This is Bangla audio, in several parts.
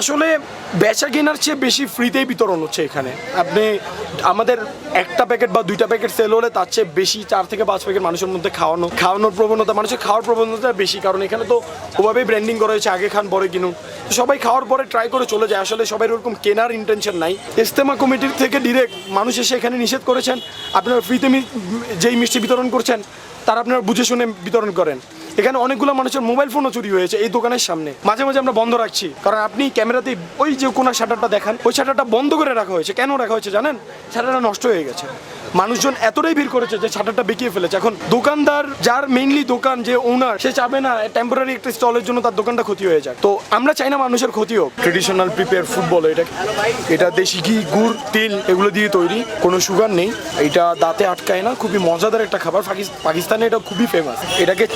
আসলে বেচা কেনার চেয়ে বেশি ফ্রিতেই বিতরণ হচ্ছে এখানে। আপনি আমাদের একটা প্যাকেট বা দুইটা প্যাকেট সেল হলে তার চেয়ে বেশি চার থেকে পাঁচ প্যাকেট মানুষের মধ্যে খাওয়ানো, খাওয়ানোর প্রবণতা, মানুষের খাওয়ার প্রবণতা বেশি। কারণ এখানে তো ওভাবেই ব্র্যান্ডিং করা হয়েছে, আগে খান, পরে কিনুন। সবাই খাওয়ার পরে ট্রাই করে চলে যায়। আসলে সবাই ওরকম কেনার ইন্টেনশন নাই। ইস্তেমা কমিটির থেকে ডিরেক্ট মানুষ এসে এখানে নিষেধ করেছেন। আপনারা ফ্রিতে যেই মিষ্টি বিতরণ করছেন, তারা আপনারা বুঝে শুনে বিতরণ করেন। এখানে অনেকগুলো মানুষের মোবাইল ফোনও চুরি হয়েছে এই দোকানের সামনে। মাঝে মাঝে আমরা বন্ধ রাখছি। কারণ আপনি ক্যামেরাতে ওই যে কোনো শাটারটা দেখান, ওই শাটারটা বন্ধ করে রাখা হয়েছে। কেন রাখা হয়েছে জানেন? শাটারটা নষ্ট হয়ে গেছে। মানুষজন এতটাই ভিড় করেছে যে শাটারটা বেঁকিয়ে ফেলেছে। এখন দোকানদার, যার মেইনলি দোকান যে ওনার সে চাবে না টেম্পোরারি একটা স্টলের জন্য তার দোকানটা ক্ষতি হয়ে যায় তো আমরা চাই না মানুষের ক্ষতি হোক। ট্রেডিশনাল প্রিপেয়ার ফুটবল এটা এটা দেশি ঘি, গুড়, তিল এগুলো দিয়ে তৈরি। কোনো সুগার নেই। এটা দাঁতে আটকায় না। খুবই মজাদার একটা খাবার। পাকিস- পাকিস্তানে এটা খুবই ফেমাস এটাকে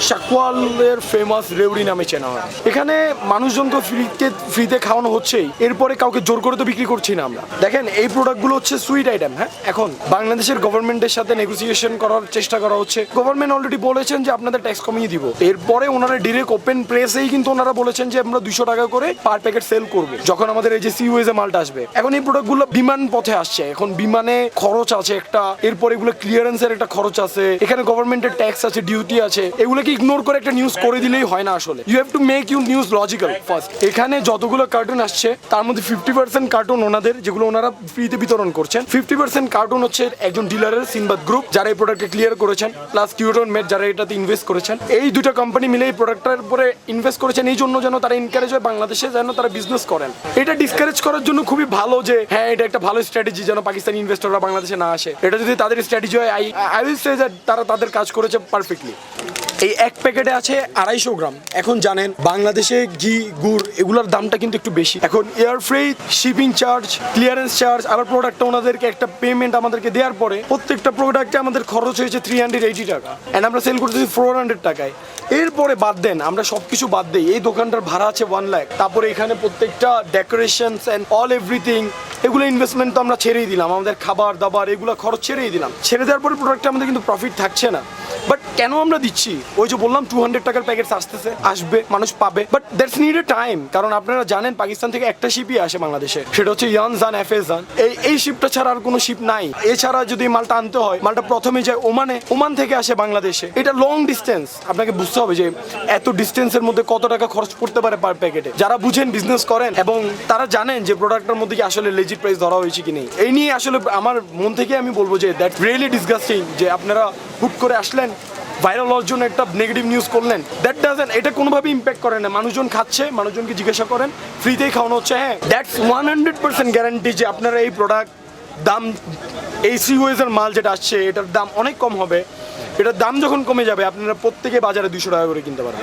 চাকওয়ালের ফেমাস রেউড়ি নামে চেনা হয়। এখানে মানুষজনকে ফ্রিতে ফ্রিতে খাওয়ানো হচ্ছেই। এরপরে কাউকে জোর করে তো বিক্রি করছি না আমরা। দেখেন, এই প্রোডাক্টগুলো হচ্ছে সুইট আইটেম হ্যাঁ? এখন বাংলাদেশের গভর্নমেন্টের সাথে নেগোসিয়েশন করার চেষ্টা করা হচ্ছে। গভর্নমেন্ট অলরেডি বলেছেন যে আপনাদের ট্যাক্স কমিয়ে দিব। এরপরে ওনারা ডিরেক্ট ওপেন প্রেসেই কিন্তু ওনারা বলেছেন যে আমরা দুশো টাকা করে পার প্যাকেট সেল করব। যখন আমাদের এই যে সিওএস এ মালটা আসবে। এখন এই প্রোডাক্টগুলো বিমান পথে আসছে। এখন বিমানে খরচ আছে একটা। এরপর এগুলো ক্লিয়ারেন্সের একটা খরচ আছে। এখানে গভর্নমেন্টের ট্যাক্স আছে ডিউটি আছে। এগুলোকে ইগনোর করে একটা নিউজ করে দিলেই হয় না আসলে। You have to make you news logical first এখানে যতগুলো কার্টুন আসছে, তার মধ্যে ফিফটি পার্সেন্ট কার্টুন ওনাদের, যেগুলো ওনারা ফ্রিতে বিতরণ করছেন। ফিফটি পার্সেন্ট কার্টুন হচ্ছে একজন ডিলারের সিনবাদ গ্রুপ যারা এই প্রোডাক্টকে ক্লিয়ার করেছেন প্লাস কিউটন মেট যারা এটাতে ইনভেস্ট করেছেন। এই দুটো কোম্পানি মিলে এই প্রোডাক্টের উপরে ইনভেস্ট করেছেন, এই জন্য যেন তারা এনকারেজ হয় বাংলাদেশে, যেন তারা বিজনেস করেন। এটা ডিসকারেজ করার জন্য খুবই ভালো যে হ্যাঁ এটা একটা ভালো স্ট্র্যাটেজি যেন পাকিস্তানি ইনভেস্টররা বাংলাদেশে না আসে। এটা যদি তাদের স্ট্র্যাটেজি হয় আই আই উইল সে যে তারা তাদের কাজ করেছে পারফেক্টলি এই এক প্যাকেটে আছে আড়াইশো গ্রাম। এখন জানেন, বাংলাদেশে ঘি, গুড় এগুলোর দামটা কিন্তু একটু বেশি। এখন air freight shipping charge clearance charge আবার প্রোডাক্টটা ওনাদেরকে একটা পেমেন্ট আমাদেরকে দেওয়ার পরে প্রত্যেকটা প্রোডাক্টে আমাদের খরচ হয়েছে থ্রি হান্ড্রেড এইটি টাকা। অ্যান্ড আমরা সেল করতেছি ফোর হান্ড্রেড টাকায়। এরপরে বাদ দেন, আমরা সব কিছু বাদ দিই। এই দোকানটার ভাড়া আছে ওয়ান লাখ তারপরে এখানে প্রত্যেকটা ডেকোরেশনস অ্যান্ড অল এভরিথিং এগুলো ইনভেস্টমেন্ট তো আমরা ছেড়েই দিলাম। আমাদের খাবার, দাবার এগুলো খরচ ছেড়েই দিলাম। ছেড়ে দেওয়ার পরে প্রোডাক্টে আমাদের কিন্তু প্রফিট থাকছে না। কেন আমরা দিচ্ছি? ওই যে বললাম টু হান্ড্রেড টাকার প্যাকেট আসতেছে, আসবে, মানুষ পাবে। But that's need a time কারণ আপনারা জানেন পাকিস্তান থেকে একটা শিপই আসে বাংলাদেশে। সেটা হচ্ছে ইয়ান জান এফ এস জান এই এই শিপটা ছাড়া আর কোনো শিপ নাই। এছাড়া যদি মালটা আনতে হয়, মালটা প্রথমে যায় ওমানে, ওমান থেকে আসে বাংলাদেশে। এটা লং ডিস্টেন্স আপনাকে বুঝতে হবে যে এত ডিস্টেন্সের মধ্যে কত টাকা খরচ পড়তে পারে পার প্যাকেটে যারা বুঝেন বিজনেস করেন, এবং তারা জানেন যে প্রোডাক্টের মধ্যে কি আসলে লেজিট প্রাইস ধরা হয়েছে কি নেই। এই নিয়ে আসলে আমার মন থেকে আমি বলব যে দ্যাট রিয়েলি ডিসগাস্টিং যে আপনারা হুট করে আসলেন ভাইরাল হওয়ার জন্য একটা নেগেটিভ নিউজ করলেন। দ্যাট ডাজেন এটা কোনোভাবে ইম্প্যাক্ট করে না। মানুষজন খাচ্ছে, মানুষজনকে জিজ্ঞাসা করেন ফ্রিতেই খাওয়ানো হচ্ছে হ্যাঁ। That's one hundred percent guarantee যে আপনারা এই প্রোডাক্ট দাম, এই সিওয়েজের মাল যেটা আসছে, এটার দাম অনেক কম হবে। এটার দাম যখন কমে যাবে, আপনারা প্রত্যেকে বাজারে দুশো টাকা করে কিনতে পারবেন।